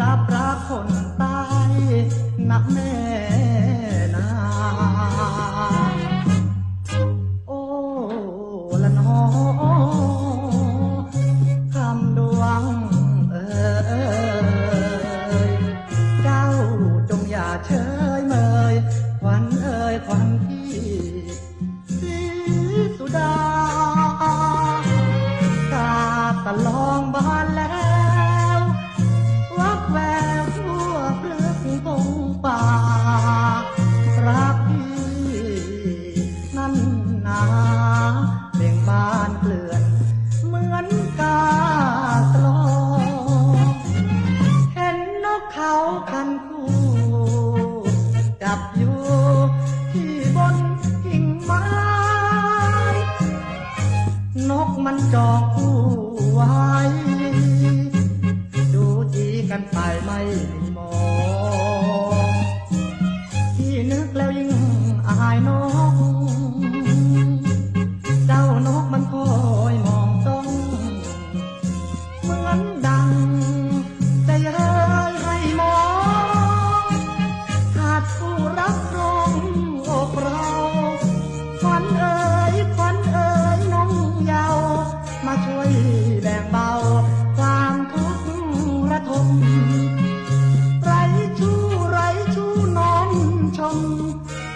รับรักคนตายนักแม่ นกมันจอกคู่ไว้ ดูจีกันไปไม่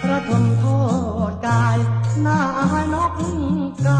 พระทนโทษกายหน้านกกา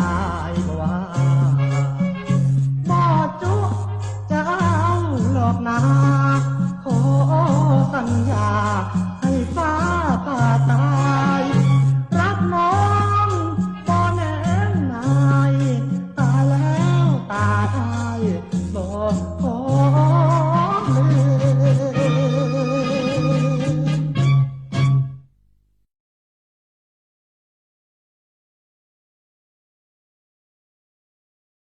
ายบ่ว่าหมจุจะเอาหลอกนาขอสัญญา ให้ฟ้าป่าตาย รับน้องบ่แน่นาย ตายแล้วตายได้บ่